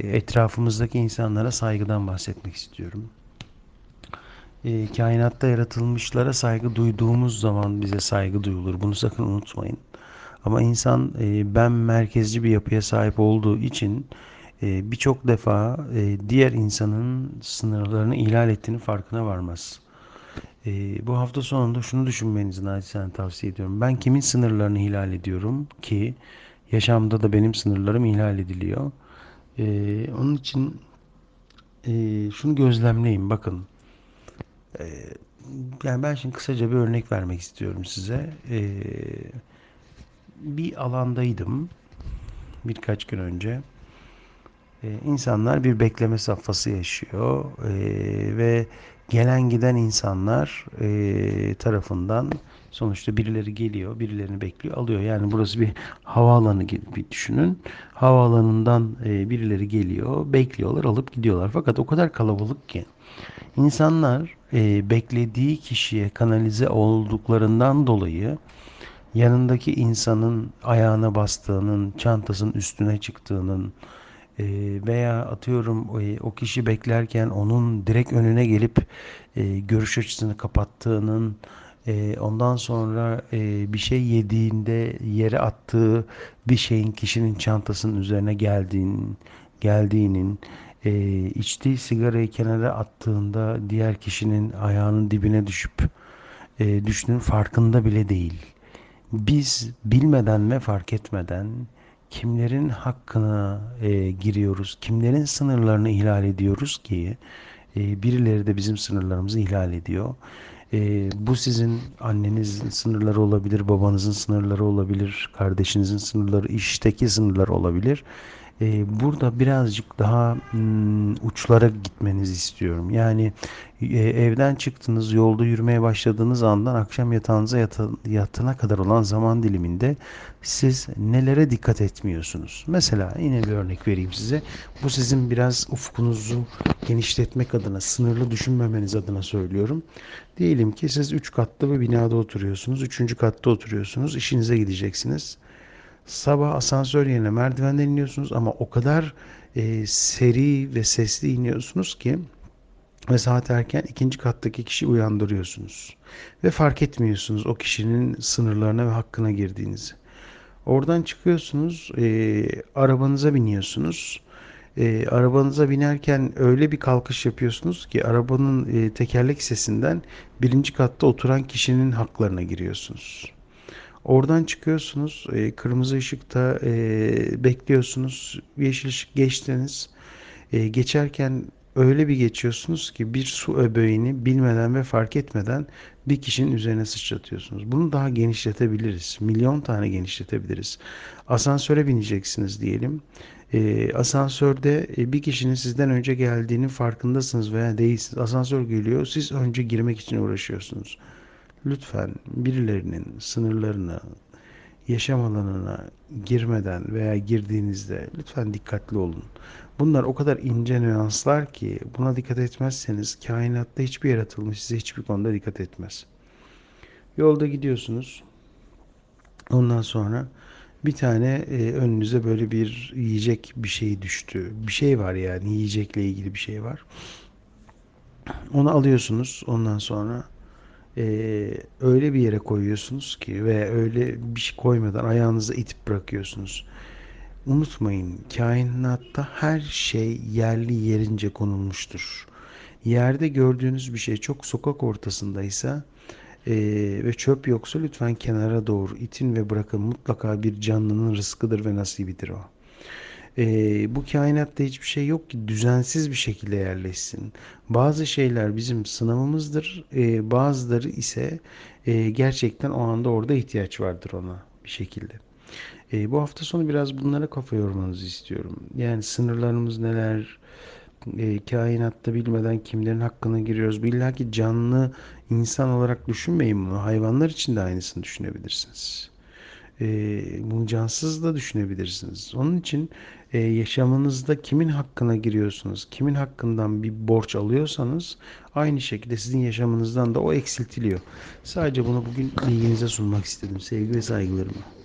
etrafımızdaki insanlara saygıdan bahsetmek istiyorum. E, kainatta yaratılmışlara saygı duyduğumuz zaman bize saygı duyulur. Bunu sakın unutmayın. Ama insan e, ben merkezci bir yapıya sahip olduğu için e, birçok defa e, diğer insanın sınırlarını ihlal ettiğini farkına varmaz. E, bu hafta sonunda şunu düşünmenizi naçizane tavsiye ediyorum. Ben kimin sınırlarını ihlal ediyorum ki yaşamda da benim sınırlarım ihlal ediliyor. E, onun için e, şunu gözlemleyin bakın. E, yani ben şimdi kısaca bir örnek vermek istiyorum size. E, bir alandaydım birkaç gün önce. E, insanlar bir bekleme safhası yaşıyor E, ve gelen giden insanlar e, tarafından sonuçta birileri geliyor, birilerini bekliyor, alıyor. Yani burası bir havaalanı gibi bir düşünün. Havaalanından e, birileri geliyor, bekliyorlar, alıp gidiyorlar. Fakat o kadar kalabalık ki insanlar e, beklediği kişiye kanalize olduklarından dolayı yanındaki insanın ayağına bastığının, çantasının üstüne çıktığının e, veya atıyorum o kişi beklerken onun direkt önüne gelip görüş açısını kapattığının, e, ondan sonra e, bir şey yediğinde yere attığı bir şeyin kişinin çantasının üzerine geldiğinin, geldiğinin, içtiği sigarayı kenara attığında diğer kişinin ayağının dibine düşüp e, düştüğünün farkında bile değil. Biz bilmeden ve fark etmeden kimlerin hakkına e, giriyoruz, kimlerin sınırlarını ihlal ediyoruz ki birileri de bizim sınırlarımızı ihlal ediyor. E, bu sizin annenizin sınırları olabilir, babanızın sınırları olabilir, kardeşinizin sınırları, işteki sınırlar olabilir. E, burada birazcık daha hmm, uçlara gitmenizi istiyorum. Yani e, evden çıktınız, yolda yürümeye başladığınız andan akşam yatağınıza yata, yatına kadar olan zaman diliminde siz nelere dikkat etmiyorsunuz? Mesela yine bir örnek vereyim size. Bu sizin biraz ufkunuzu genişletmek adına, sınırlı düşünmemeniz adına söylüyorum. Diyelim ki siz 3 katlı bir binada oturuyorsunuz. 3. katta oturuyorsunuz. işinize gideceksiniz. Sabah asansör yerine merdivenden iniyorsunuz ama o kadar e, seri ve sesli iniyorsunuz ki ve saat erken ikinci kattaki kişi uyandırıyorsunuz. Ve fark etmiyorsunuz o kişinin sınırlarına ve hakkına girdiğinizi. Oradan çıkıyorsunuz, e, arabanıza biniyorsunuz. E, arabanıza binerken öyle bir kalkış yapıyorsunuz ki arabanın e, tekerlek sesinden birinci katta oturan kişinin haklarına giriyorsunuz. Oradan çıkıyorsunuz, e, kırmızı ışıkta e, bekliyorsunuz, yeşil ışık geçtiniz. E, geçerken öyle bir geçiyorsunuz ki bir su öbeğini bilmeden ve fark etmeden bir kişinin üzerine sıçratıyorsunuz. Bunu daha genişletebiliriz. Milyon tane genişletebiliriz. Asansöre bineceksiniz diyelim. E, asansörde e, bir kişinin sizden önce geldiğinin farkındasınız veya değilsiniz. Asansör geliyor, siz önce girmek için uğraşıyorsunuz. Lütfen birilerinin sınırlarına, yaşam alanına girmeden veya girdiğinizde lütfen dikkatli olun. Bunlar o kadar ince nüanslar ki buna dikkat etmezseniz kainatta hiçbir yaratılmış size hiçbir konuda dikkat etmez. Yolda gidiyorsunuz. Ondan sonra bir tane e, önünüze böyle bir yiyecek bir şey düştü. Bir şey var yani yiyecekle ilgili bir şey var. Onu alıyorsunuz. Ondan sonra e, öyle bir yere koyuyorsunuz ki ve öyle bir şey koymadan ayağınıza itip bırakıyorsunuz. Unutmayın kainatta her şey yerli yerince konulmuştur. Yerde gördüğünüz bir şey çok sokak ortasındaysa e, ve çöp yoksa lütfen kenara doğru itin ve bırakın mutlaka bir canlının rızkıdır ve nasibidir o. Ee, bu kainatta hiçbir şey yok ki düzensiz bir şekilde yerleşsin. Bazı şeyler bizim sınavımızdır, ee, bazıları ise e, gerçekten o anda orada ihtiyaç vardır ona bir şekilde. Ee, bu hafta sonu biraz bunlara kafa yormanızı istiyorum. Yani sınırlarımız neler, e, kainatta bilmeden kimlerin hakkına giriyoruz. İlla ki canlı insan olarak düşünmeyin bunu. Hayvanlar için de aynısını düşünebilirsiniz. E, bunu cansız da düşünebilirsiniz. Onun için e, yaşamınızda kimin hakkına giriyorsunuz, kimin hakkından bir borç alıyorsanız aynı şekilde sizin yaşamınızdan da o eksiltiliyor. Sadece bunu bugün bilginize sunmak istedim. Sevgi ve saygılarımı.